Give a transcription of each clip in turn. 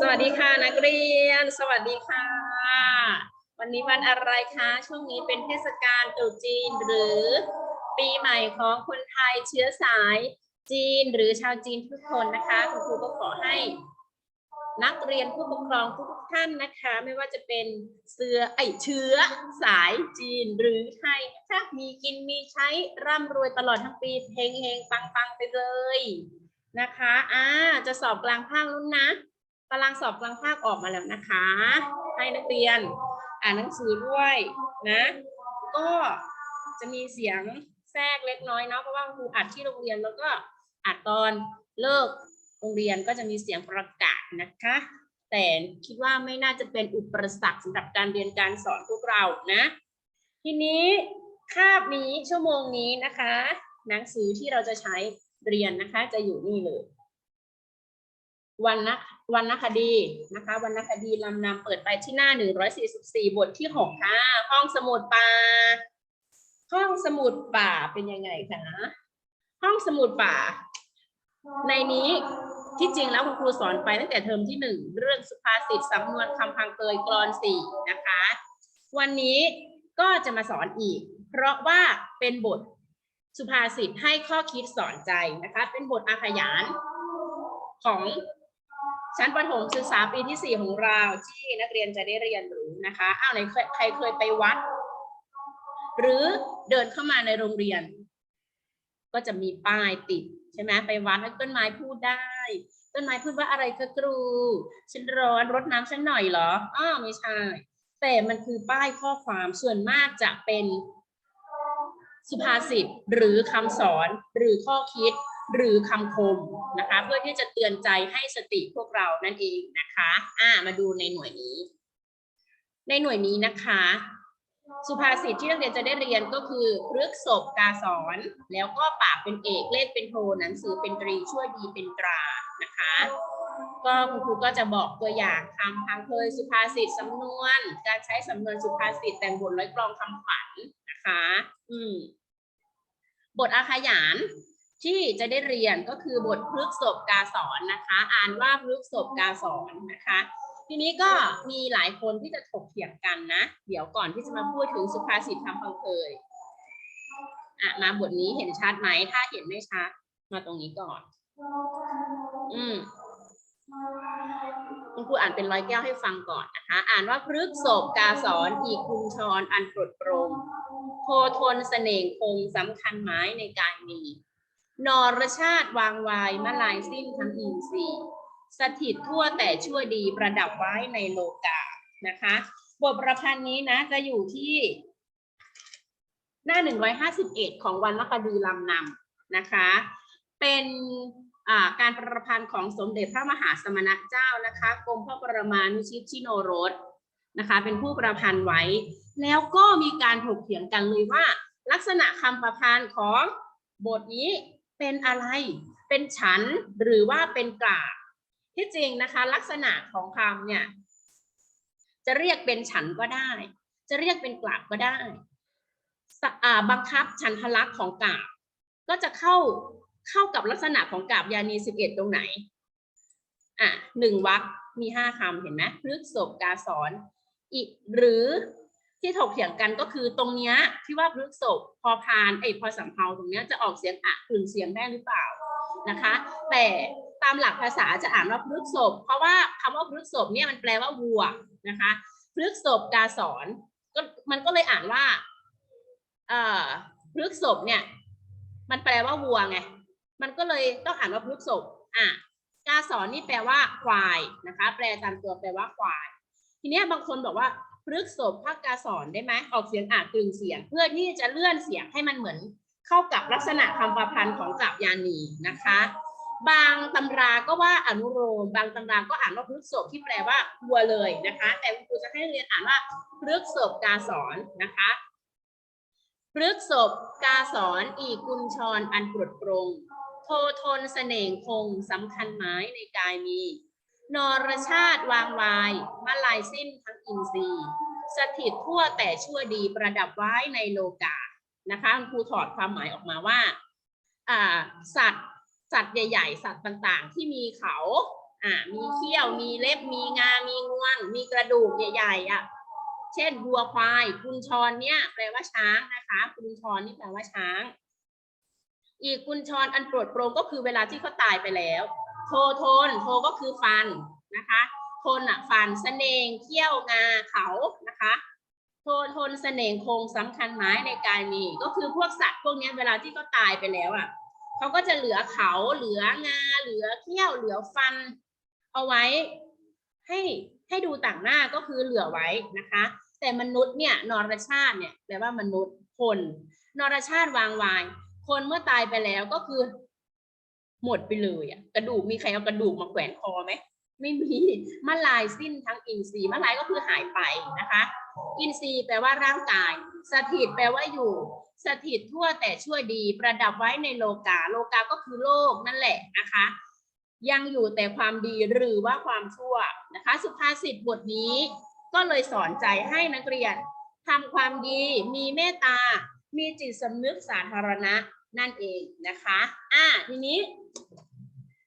สวัสดีค่ะนักเรียน สวัสดีค่ะ วันนี้วันอะไรคะช่วงนี้เป็นเทศกาลตรุษจีนหรือปีใหม่ของคนไทยเชื้อสายจีนหรือชาวจีนทุกคนนะคะคุณครูก็ขอให้ นักเรียนผู้ปกครองทุกท่านนะคะ ไม่ว่าจะเป็นเสื้อไอเชื้อสายจีนหรือไทยนะคะมีกินมีใช้ร่ำรวยตลอดทั้งปีเฮงเฮงปังปังไปเลยนะคะอ่าจะสอบกลางภาคแล้วนะ ตารางสอบกลางภาคออกมาแล้วนะคะ ให้นักเรียนอ่านหนังสือด้วยนะ ก็จะมีเสียงแทรกเล็กน้อยเนาะเพราะว่าครูอัดที่โรงเรียนแล้วก็อัดตอนเลิกโรงเรียนก็จะมีเสียงประกาศนะคะ แต่คิดว่าไม่น่าจะเป็นอุปสรรคสำหรับการเรียนการสอนพวกเรานะ ทีนี้คาบนี้ชั่วโมงนี้นะคะ หนังสือที่เราจะใช้เรียนนะคะ จะอยู่นี่เลยวรรณ วรรณคดีนะคะวรรณคดีลำนำเปิดไปที่หน้า 144 บทที่ 6 ค่ะ ห้องสมุดป่า ห้องสมุดป่าเป็นยังไงคะ ห้องสมุดป่า ในนี้ที่จริงแล้วคุณครูสอนไปตั้งแต่เทอมที่หนึ่งเรื่องสุภาษิตสำนวนคำพังเกยกรอนสี่นะคะ วันนี้ก็จะมาสอนอีก เพราะว่าเป็นบทสุภาษิตให้ข้อคิดสอนใจนะคะ เป็นบทอาขยานของ ชั้นประถมศึกษาปีที่สี่ของเราที่นักเรียนจะได้เรียนรู้นะคะอ้าวไหนใครเคยไปวัด หรือเดินเข้ามาในโรงเรียน ก็จะมีป้ายติดใช่ไหมไปวัดให้ต้นไม้พูดได้ ต้นไม้พูดว่าอะไรคะครู ฉันร้อนรดน้ำฉันหน่อยเหรออ้าวไม่ใช่ แต่มันคือป้ายข้อความส่วนมากจะเป็นสุภาษิตหรือคำสอนหรือข้อคิด หรือคำคมนะคะ เพื่อที่จะเตือนใจให้สติพวกเรานั่นเองนะคะอ่ามาดูในหน่วยนี้ ในหน่วยนี้นะคะ สุภาษิตที่นักเรียนจะได้เรียนก็คือพฤกษบกาสอน แล้วก็ปากเป็นเอกเลขเป็นโทหนังสือเป็นตรีช่วยดีเป็นตรานะคะ ก็คุณครูก็จะบอกตัวอย่างคำพังเพยสุภาษิตสำนวน การใช้สำนวนสุภาษิตแต่งบทร้อยกลองคำขวัญนะคะ อืมบทอาขยาน ที่จะได้เรียนก็คือบทพฤกษบกาสอนนะคะ อ่านว่าพฤกษบกาสอนนะคะ ทีนี้ก็มีหลายคนที่จะถกเถียงกันนะ เดี๋ยวก่อนที่จะมาพูดถึงสุภาษิตคำพังเพยอะมาบทนี้เห็นชัดไหม ถ้าเห็นไม่ชัด มาตรงนี้ก่อน อืมคุณครูอ่านเป็นร้อยแก้วให้ฟังก่อนนะคะ อ่านว่าพฤกษบกาสอนอีกคุณชรอันปลดโปรงโพทนเสน่ห์คงสำคัญหมายในกายมี นรชาติวางวายมาลายสิ้นทั้งอินทรีย์สถิตทั่วแต่ชั่วดีประดับไว้ในโลกานะคะ บทประพันธ์นี้นะจะอยู่ที่ หน้า 151 ของวันมคดีลำนำนะคะ เป็นการประพันธ์ของสมเด็จพระมหาสมณเจ้านะคะกรมพระปรมานุชิตชิโนรสนะคะ เป็นผู้ประพันธ์ไว้ แล้วก็มีการถกเถียงกันเลยว่า ลักษณะคำประพันธ์ของบทนี้ เป็นอะไร เป็นฉันหรือว่าเป็นกราบที่จริงนะคะ ลักษณะของคำเนี่ย จะเรียกเป็นฉันก็ได้ จะเรียกเป็นกราบก็ได้สะอ่าบังคับฉันทลักษณ์ของกราบ ก็จะเข้าเข้ากับลักษณะของกราบยานีสิบเอ็ดตรงไหนอะหนึ่งวรรคมีห้าคำเห็นไหมพฤกษบกาสอนอีกหรือ ที่ถกเถียงกันก็คือตรงเนี้ยที่ว่าพฤกษบพอพานไอยพอสำเภาตรงเนี้ยจะออกเสียงอะกึ่งเสียงได้หรือเปล่านะคะ แต่ตามหลักภาษาจะอ่านว่าพฤกษบเพราะว่าคำว่าพฤกษบเนี่ยมันแปลว่าวัวนะคะพฤกษบกาสอนก็มันก็เลยอ่านว่าเอ่อพฤกษบเนี่ยมันแปลว่าวัวไงมันก็เลยต้องอ่านว่าพฤกษบอะกาสอนนี่แปลว่าควายนะคะ แปลตามตัวแปลว่าควาย ทีเนี้ยบางคนบอกว่า พฤกษบภาคกาสอนได้ไหมออกเสียงอ่านกลึงเสียง เพื่อที่จะเลื่อนเสียงให้มันเหมือนเข้ากับลักษณะคำประพันธ์ของกาบยานีนะคะ บางตำราก็ว่าอนุโลมบางตำราก็อ่านว่าพฤกษบที่แปลว่าวัวเลยนะคะ แต่ครูจะให้เรียนอ่านว่าพฤกษบกาสอนนะคะพฤกษบกาสอนอีกุญชรอันปลดปรงโททนเสน่ห์คงสำคัญหมายในกายมี นรชาติวางวายมาลายสิ้นทั้งอินทรีย์สถิตทั่วแต่ชั่วดีประดับไว้ในโลกานะคะครูถอดความหมายออกมาว่าอ่าสัตว์สัตว์ใหญ่ ๆ สัตว์ต่างๆ ที่มีเขาอ่ามีเขี้ยวมีเล็บมีงา มีงวง มีกระดูกใหญ่ๆอะเช่นวัวควายกุญชรเนี่ยแปลว่าช้างนะคะกุญชรนี่แปลว่าช้าง อีกกุญชรอันโปรดโปรงก็คือเวลาที่เขาตายไปแล้ว โทโทนโทก็คือฟันนะคะโทนอะฟันเสน่งเขี้ยวงาเขานะคะโทโทนเสน่งโครงสำคัญหมายในกายมี ก็คือพวกสัตว์พวกนี้เวลาที่เขาตายไปแล้วอะเขาก็จะเหลือเขาเหลืองาเหลือเขี้ยวเหลือฟัน เอาไว้ให้ให้ดูต่างหน้าก็คือเหลือไว้นะคะ แต่มนุษย์เนี่ยนรชาติเนี่ยแปลว่ามนุษย์คน นรชาติวางวายคนเมื่อตายไปแล้วก็คือ หมดไปเลยอะกระดูกมีใครเอากระดูกมาแขวนคอไหมไม่มีมะลายสิ้นทั้งอินทรีย์มะลายก็คือหายไปนะคะ อินทรีย์แปลว่าร่างกาย สถิตแปลว่าอยู่ สถิตทั่วแต่ช่วยดี ประดับไว้ในโลกาโลกาก็คือโลกนั่นแหละนะคะ ยังอยู่แต่ความดีหรือว่าความชั่วนะคะ สุภาษิตบทนี้ ก็เลยสอนใจให้นักเรียนทำความดี มีเมตตา มีจิตสำนึกสาธารณะนั่นเองนะคะ อ่าทีนี้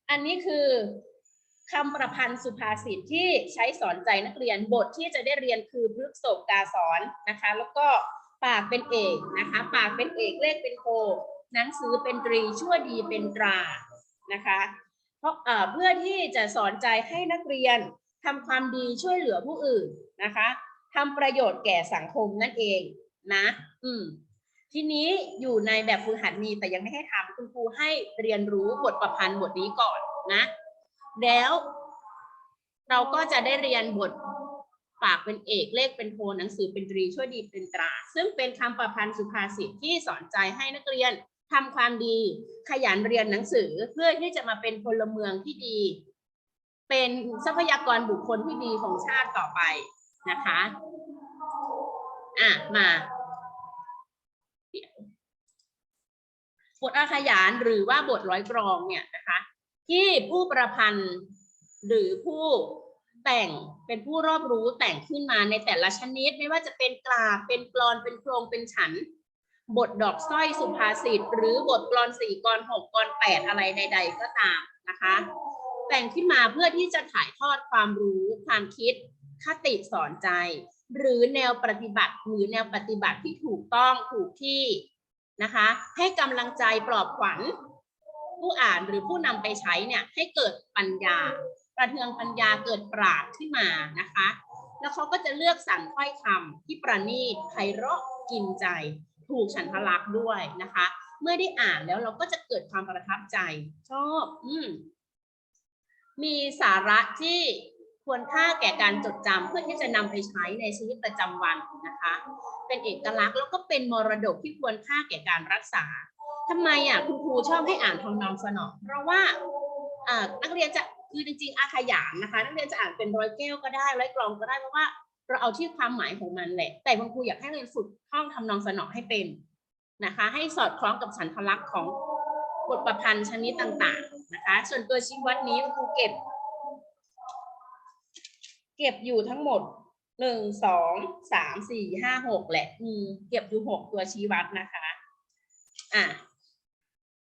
อันนี้คือคำประพันธ์สุภาษิตที่ใช้สอนใจนักเรียนบทที่จะได้เรียนคือพฤกษบกาสอนนะคะ แล้วก็ปากเป็นเอกนะคะ ปากเป็นเอกเลขเป็นโทหนังสือเป็นตรีชั่วดีเป็นตรานะคะเพราะเอ่อเพื่อที่จะสอนใจให้นักเรียนทำความดีช่วยเหลือผู้อื่นนะคะทำประโยชน์แก่สังคมนั่นเองนะ อืม ทีนี้อยู่ในแบบฝึกหัดมีแต่ยังไม่ให้ทำคุณครูให้เรียนรู้บทประพันธ์บทนี้ก่อนนะ แล้วเราก็จะได้เรียนบทปากเป็นเอกเลขเป็นโทหนังสือเป็นตรีช่วยดีเป็นตรา ซึ่งเป็นคำประพันธ์สุภาษิตที่สอนใจให้นักเรียนทำความดี ขยันเรียนหนังสือเพื่อที่จะมาเป็นพลเมืองที่ดี เป็นทรัพยากรบุคคลที่ดีของชาติต่อไปนะคะ อะมาเดี๋ยว บทอาขยานหรือว่าบทร้อยกรองเนี่ยนะคะที่ผู้ประพันธ์หรือผู้แต่งเป็นผู้รอบรู้แต่งขึ้นมาในแต่ละชนิด ไม่ว่าจะเป็นกลาเป็นกลอนเป็นโครงเป็นฉัน บทดอกสร้อยสุภาษิตหรือบทกลอนสี่กลอนหกกลอนแปดอะไรใด ๆ ก็ตามนะคะ แต่งขึ้นมาเพื่อที่จะถ่ายทอดความรู้ความคิดคติสอนใจ หรือแนวปฏิบัติหรือแนวปฏิบัติที่ถูกต้องถูกที่ นะคะ ให้กำลังใจปลอบขวัญผู้อ่านหรือผู้นำไปใช้เนี่ยให้เกิดปัญญา ประเทืองปัญญาเกิดปราดขึ้นมานะคะ แล้วเขาก็จะเลือกสรรถ้อยคำที่ประณีตไพเราะกินใจ ถูกฉันทลักษ์ด้วยนะคะ เมื่อได้อ่านแล้วเราก็จะเกิดความประทับใจ ชอบ อืมมีสาระที่ ควรค่าแก่การจดจำเพื่อที่จะนำไปใช้ในชีวิตประจำวันนะคะ เป็นเอกลักษณ์แล้วก็เป็นมรดกที่ควรค่าแก่การรักษาทำไมอะคุณครูชอบให้อ่านทำนองสนองเพราะว่าอ่านักเรียนจะคือจริงๆอาขยานนะคะ นักเรียนจะอ่านเป็นร้อยแก้วก็ได้ร้อยกลองก็ได้เพราะว่าเราเอาที่ความหมายของมันแหละ แต่คุณครูอยากให้นักเรียนฝึกท่องทำนองสนองให้เป็นนะคะ ให้สอดคล้องกับฉันทลักษณ์ของบทประพันธ์ชนิดต่างๆนะคะ ส่วนตัวชี้วัดนี้คุณครูเก็บ เก็บอยู่ทั้งหมดหนึ่งสองสามสี่ห้าหกแหละอืมเก็บอยู่หกตัวชี้วัดนะคะ อะ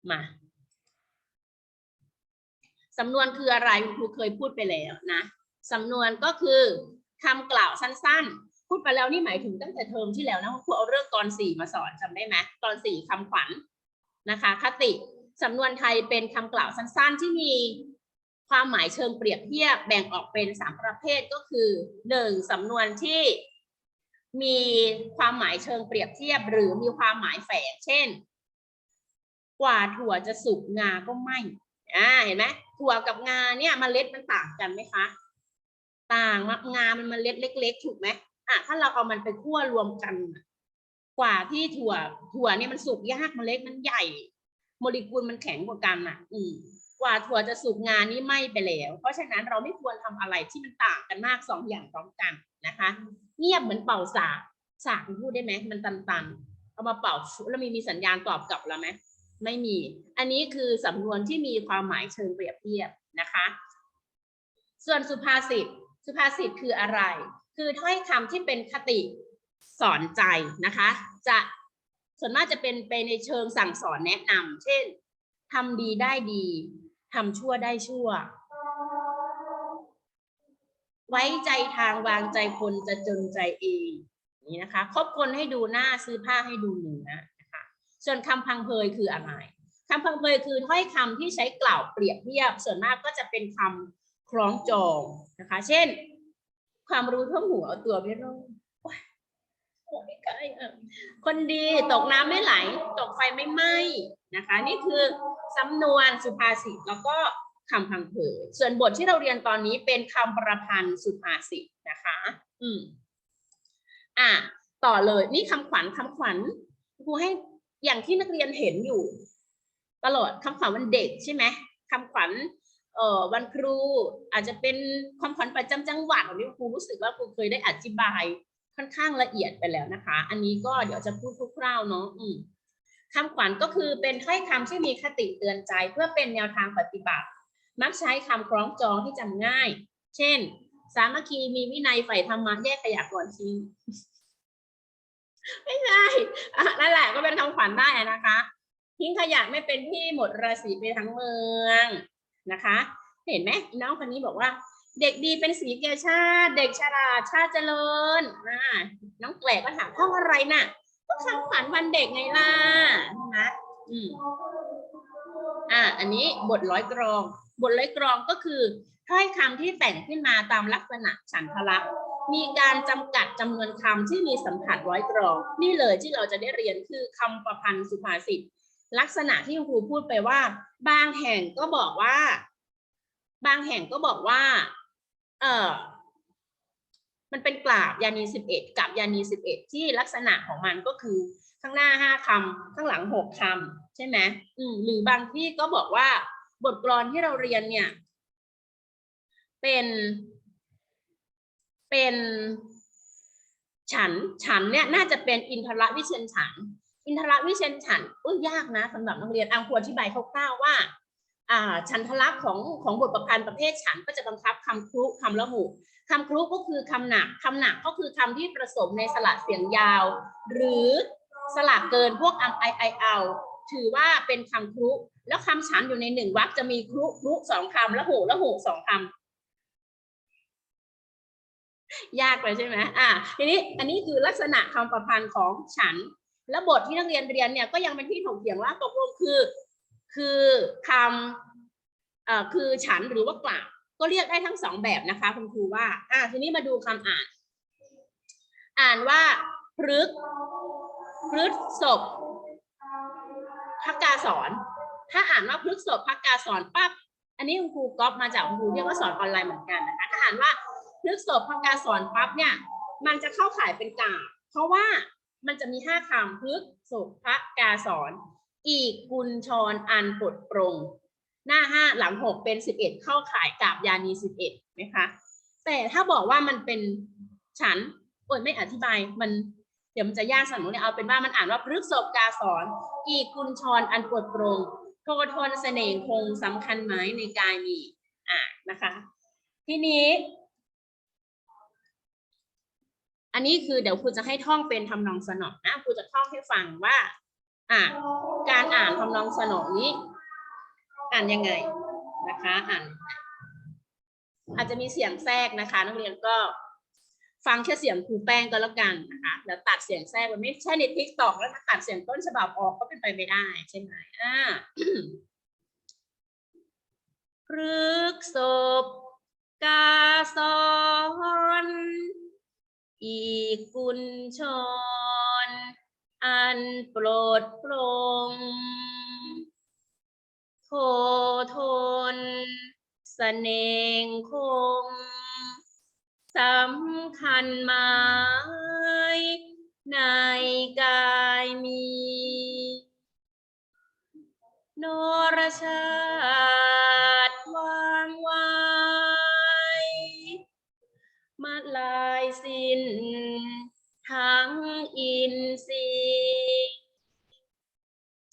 มาสำนวนคืออะไรคุณครูเคยพูดไปแล้วนะสำนวนก็คือคำกล่าวสั้นๆ พูดไปแล้วนี่หมายถึงตั้งแต่เทอมที่แล้วนะคุณครูเอาเรื่องกรสี่มาสอนจำได้ไหมกรสี่คำขวัญนะคะ คติสำนวนไทยเป็นคำกล่าวสั้นๆ ที่มี ความหมายเชิงเปรียบเทียบแบ่งออกเป็นสามประเภทก็คือหนึ่งสำนวนที่มีความหมายเชิงเปรียบเทียบ หรือมีความหมายแฝงเช่น กว่าถั่วจะสุกงาก็ไหมอ่าเห็นไหมถั่วกับงาเนี่ยมเมล็ดมันต่างกันไหมคะ ต่างมางามันเมล็ดเล็ก ๆ ถูกไหมอะถ้าเราเอามันไปคั่วรวมกัน กว่าที่ถั่ว ถั่วเนี่ยมันสุกยากเมล็ดมันใหญ่ โมเลกุลมันแข็งกว่ากันอะ อืม กว่าถั่วจะสุกงานนี้ไหม้ไปแล้ว เพราะฉะนั้นเราไม่ควรทำอะไรที่มันต่างกันมากสองอย่างพร้อมกันนะคะ เงียบเหมือนเป่าสากสากพูดได้ไหมมันตันๆ เอามาเป่าแล้วมีมีสัญญาณตอบกลับเราไหมไม่มี อันนี้คือสำนวนที่มีความหมายเชิงเปรียบเทียบนะคะ ส่วนสุภาษิตสุภาษิตคืออะไร คือถ้อยคำที่เป็นคติสอนใจนะคะ จะส่วนมากจะเป็นไปในเชิงสั่งสอนแนะนำเช่นทำดีได้ดี ทำชั่วได้ชั่ว ไว้ใจทางวางใจคนจะจนใจเองนี่นะคะคบคนให้ดูหน้าซื้อผ้าให้ดูเนื้อนะคะส่วนคำพังเพยคืออะไรคำพังเพยคือถ้อยคำที่ใช้กล่าวเปรียบเทียบ ส่วนมากก็จะเป็นคำคล้องจองนะคะ เช่น ความรู้ท่วมหัวเอาตัวไม่รอดโอ๊ยโอ๊ยใกล้อะคนดีตกน้ำไม่ไหล ตกไฟไม่ไหม้นะคะ นี่คือ สำนวนสุภาษิตแล้วก็คำพังเพยส่วนบทที่เราเรียนตอนนี้เป็นคำประพันธ์สุภาษิตนะคะ อืมอะต่อเลยนี่คำขวัญคำขวัญครูให้อย่างที่นักเรียนเห็นอยู่ ตลอดคำขวัญวันเด็กใช่ไหมคำขวัญเอ่อวันครูอาจจะเป็นคำขวัญประจำจังหวัดอันนี้ครูรู้สึกว่าครูเคยได้อธิบายค่อนข้างละเอียดไปแล้วนะคะ อันนี้ก็เดี๋ยวจะพูดคร่าวๆเนาะอืม คำขวัญก็คือเป็นถ้อยคำที่มีคติเตือนใจเพื่อเป็นแนวทางปฏิบัติ มักใช้คำคล้องจองที่จำง่าย เช่น สามัคคีมีวินัยใฝ่ธรรมะแยกขยะก่อนทิ้งไม่ใช่อะนั่นแหละก็เป็นคำขวัญได้นะคะ ทิ้งขยะไม่เป็นที่หมดราศีไปทั้งเมืองนะคะ เห็นไหมน้องคนนี้บอกว่า เด็กดีเป็นสีแก่ชาติ เด็กฉลาดชาติเจริญน้องแกลก็ถามห้องอะไรน่ะ ก็คำขวัญวันเด็กไงล่ะนะอืมอ่า อันนี้บทร้อยกรอง บทร้อยกรองก็คือถ้อยคำที่แต่งขึ้นมาตามลักษณะฉันทลักษณ์มีการจำกัดจำนวนคำที่มีสัมผัสร้อยกรอง นี่เลยที่เราจะได้เรียนคือคำประพันธ์สุภาษิตลักษณะที่คุณครูพูดไปว่า บางแห่งก็บอกว่า บางแห่งก็บอกว่า เออ มันเป็นกราบยานีสิบเอ็ดกับยานีสิบเอ็ดที่ลักษณะของมันก็คือข้างหน้าห้าคำข้างหลังหกคำใช่ไหมอืมหรือบางที่ก็บอกว่าบทกลอนที่เราเรียนเนี่ย เป็น เป็น ฉันฉันเนี่ยน่าจะเป็นอินทรวิเชียนฉัน อินทรวิเชียนฉันอุ้ยยากนะสำหรับนักเรียนอังควรอธิบายคร่าวๆว่า ฉันทลักษณ์ของของบทประพันธ์ประเภทฉันก็จะบังคับคำครุคำละหุคำครุก็คือคำหนักคำหนักก็คือคำที่ผสมในสระเสียงยาว หรือสระเกินพวกอัมไอไอเอาถือว่าเป็นคำครุแล้วคำฉันอยู่ในหนึ่งวรรคจะมีครุครุสองคำละหุละหุสองคำยากไปใช่ไหมอ่าทีนี้อันนี้คือลักษณะคำประพันธ์ของฉัน และบทที่นักเรียนเรียนเนี่ยก็ยังเป็นที่ถกเถียงว่าตกลงคือ คือคำเอ่อคือฉันหรือว่ากล่าวก็เรียกได้ทั้งสองแบบนะคะ คุณครูว่า อ่าทีนี้มาดูคำอ่าน อ่านว่าพฤกพฤกศพพักกาสอน ถ้าอ่านว่าพฤกศพพักกาสอนปั๊บอันนี้คุณครูก๊อปมาจากคุณครูเรียกว่าสอนออนไลน์เหมือนกันนะคะถ้าอ่านว่าพฤกษบพักกาสอนปั๊บเนี่ยมันจะเข้าข่ายเป็นกาบเพราะว่ามันจะมีห้าคำพฤกษบพักกาสอน อีกกุญชรอันปลดปรง หน้าห้าหลังหกเป็นสิบเอ็ดเข้าขายกาบยานีสิบเอ็ดไหมคะ แต่ถ้าบอกว่ามันเป็นฉันโอ้ยไม่อธิบายมันเดี๋ยวมันจะยากสำหรับหนูเนี่ยเอาเป็นว่ามันอ่านว่าพฤกษบกาสอนอีกกุญชรอันปลดปรงโททนเสน่ห์คงสำคัญไหมในกายมีอะนะคะ ทีนี้ อันนี้คือเดี๋ยวครูจะให้ท่องเป็นทำนองสนอนะครูจะท่องให้ฟังว่า อ่าการอ่านทำนองสนอนี้ อ่านยังไงนะคะอ่านอาจจะมีเสียงแทรกนะคะ นักเรียนก็ฟังแค่เสียงครูแป้งก็แล้วกันนะคะแล้วตัดเสียงแทรกมันไม่ใช่ในทิกตอกแล้วถ้าตัดเสียงต้นฉบับออกก็เป็นไปไม่ได้ใช่ไหมอ่าพฤกษบกาสอนอีกุญชร อันโปรดปรงโททนเสน่ห์คงสำคัญหมายในกายมี นรชาติวางไว้มาลายสิ้นทั้ง อินทรีย์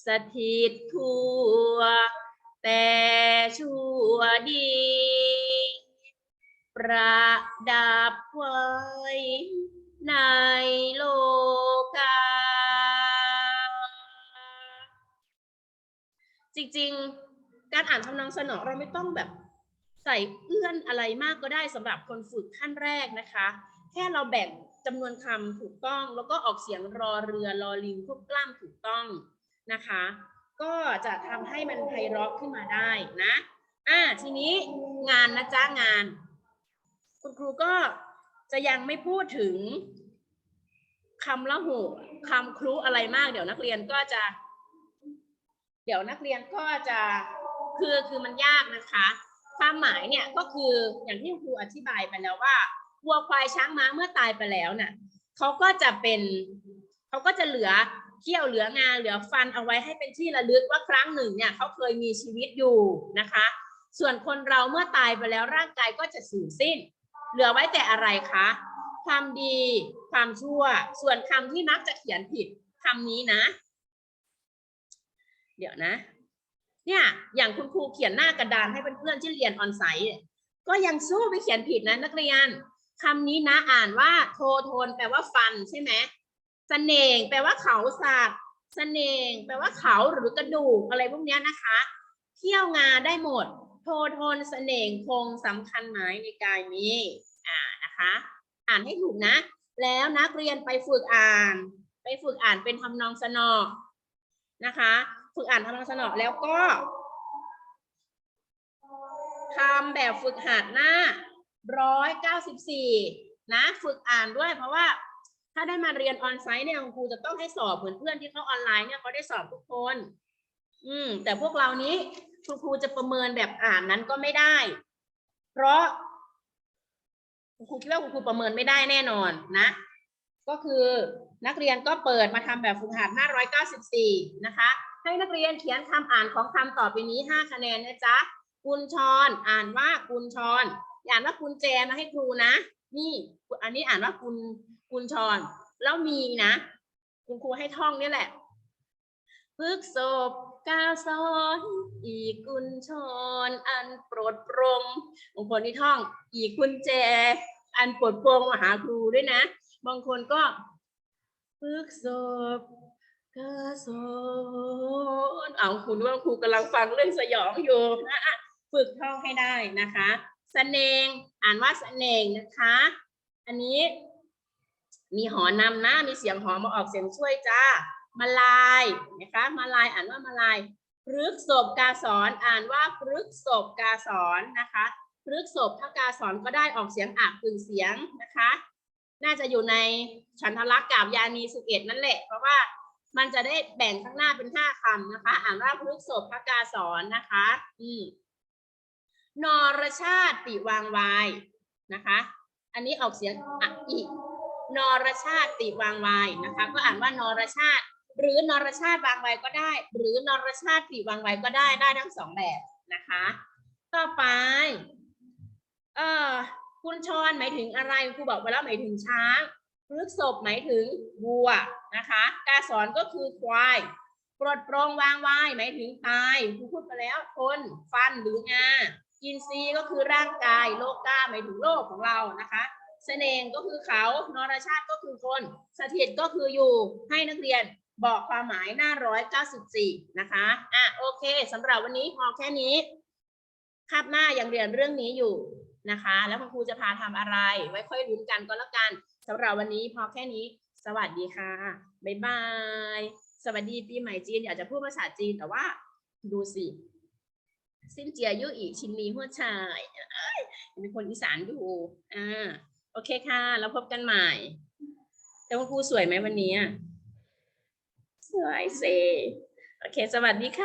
สถิตทั่ว แต่ชั่วดี ประดับไว้ในโลกา จริงๆ การอ่านทำนองสนอเราไม่ต้องแบบใส่เอื้อนอะไรมากก็ได้สำหรับคนฝึกขั้นแรกนะคะ แค่เราแบ่ง จำนวนคำถูกต้อง แล้วก็ออกเสียงรอเรือรอลิงควบกล้ำถูกต้องนะคะ ก็จะทำให้มันไพเราะขึ้นมาได้นะอ่าทีนี้งานนะจ้างาน คุณครูก็จะยังไม่พูดถึงคำละหูคำครุอะไรมาก เดี๋ยวนักเรียนก็จะ เดี๋ยวนักเรียนก็จะคือคือมันยากนะคะ ความหมายเนี่ยก็คืออย่างที่ครูอธิบายไปแล้วว่า วัวควายช้างม้าเมื่อตายไปแล้วน่ะเขาก็จะเป็นเขาก็จะเหลือเขี้ยวเหลืองาเหลือฟันเอาไว้ให้เป็นที่ระลึกว่าครั้งหนึ่งเนี่ยเขาเคยมีชีวิตอยู่นะคะ ส่วนคนเราเมื่อตายไปแล้วร่างกายก็จะสูญสิ้น เหลือไว้แต่อะไรคะ ความดี ความชั่ว ส่วนคำที่มักจะเขียนผิดคำนี้นะ เดี๋ยวนะ เนี่ยอย่างคุณครูเขียนหน้ากระดานให้เพื่อนๆที่เรียนออนไซต์ก็ยังสู้ไปเขียนผิดนะนักเรียน คำนี้นะอ่านว่าโทโทนแปลว่าฟันใช่ไหมเสน่งแปลว่าเขาสัตว์เสน่งแปลว่าเขาหรือกระดูกอะไรพวกนี้นะคะเที่ยวงาได้หมด โทโทนเสน่งคงสำคัญหมายในกายนี้อ่านะคะ อ่านให้ถูกนะ แล้วนักเรียนไปฝึกอ่าน ไปฝึกอ่านเป็นทำนองสนอนะคะ ฝึกอ่านทำนองสนอแล้วก็ทำแบบฝึกหัดหน้า ร้อยเก้าสิบสี่นะ ฝึกอ่านด้วยเพราะว่าถ้าได้มาเรียนออนไซต์เนี่ยครูจะต้องให้สอบเหมือนเพื่อนที่เขาออนไลน์เนี่ยเขาได้สอบทุกคน อืม แต่พวกเรานี้คุณครูจะประเมินแบบอ่านนั้นก็ไม่ได้ เพราะคุณครูคิดว่าคุณครูประเมินไม่ได้แน่นอนนะ ก็คือนักเรียนก็เปิดมาทำแบบฝึกหัดหน้า194 นะคะ ให้นักเรียนเขียนคำอ่านของคำต่อไปนี้ 5 คะแนนนะจ๊ะกุญชรอ่านว่ากุญชร อย่าอ่านว่ากุญแจมาให้ครูนะ นี่ อันนี้อ่านว่ากุญกุญชร แล้วมีนะ คุณครูให้ท่องนี่แหละพึกศพกาสอนอีกุญชรอันโปรดปรงบางคนที่ท่อง อีกุญแจ อันโปรดปรงมาหาครูด้วยนะ บางคนก็พึกศพกาสอนเอาคุณว่าครูกำลังฟังเรื่องสยองอยู่นะฝึกท่องให้ได้นะคะ สเนงอ่านว่าสเนงนะคะ อันนี้ มีหอนำนะ มีเสียงหอมาออกเสียงช่วยจ้า มาลายนะคะ มาลายอ่านว่ามาลายพฤกษบกาสอนอ่านว่าพฤกษบกาสอนนะคะพฤกษบถ้ากาสอนก็ได้ออกเสียงอักกึ่งเสียงนะคะ น่าจะอยู่ในฉันทลักษณ์กับยานีสิบเอ็ดนั่นแหละ เพราะว่ามันจะได้แบ่งข้างหน้าเป็นห้าคำนะคะ อ่านว่าพฤกษบพระกาสอนนะคะ อืม นรชาติติวางวายนะคะ อันนี้ออกเสียงอะอีกนรชาติติวางวายนะคะ ก็อ่านว่านรชาติ หรือนรชาติวางไว้ก็ได้ หรือนรชาติติวางไว้ก็ได้ได้ทั้งสองแบบนะคะ ต่อไป เอ่อคุณชรหมายถึงอะไรครูบอกไปแล้วหมายถึงช้างพฤกษบหมายถึงวัวนะคะกาสอนก็คือควายปลดปรงวางไว้หมายถึงตายครูพูดไปแล้วคนฟันหรืองา อินทรีย์ก็คือร่างกายโลกกาหมายถึงโลกของเรานะคะเสน่งก็คือเขานรชาติก็คือคน สถิตก็คืออยู่ให้นักเรียนบอกความหมายหน้าร้อยเก้าสิบสี่นะคะอะโอเคสำหรับวันนี้พอแค่นี้คาบหน้ายังเรียนเรื่องนี้อยู่นะคะ แล้วคุณครูจะพาทำอะไร ไว้ค่อยลุ้นกันก็แล้วกันสำหรับวันนี้พอแค่นี้ สวัสดีค่ะบ๊ายบาย สวัสดีปีใหม่จีนอยากจะพูดภาษาจีนแต่ว่าดูสิ สิ้นเจียยุอีชินนีหัวชายเป็นคนอีสานอยู่อ่าโอเคค่ะ แล้วพบกันใหม่ แต่คุณครูสวยไหมวันนี้สวยสิโอเค สวัสดีค่ะ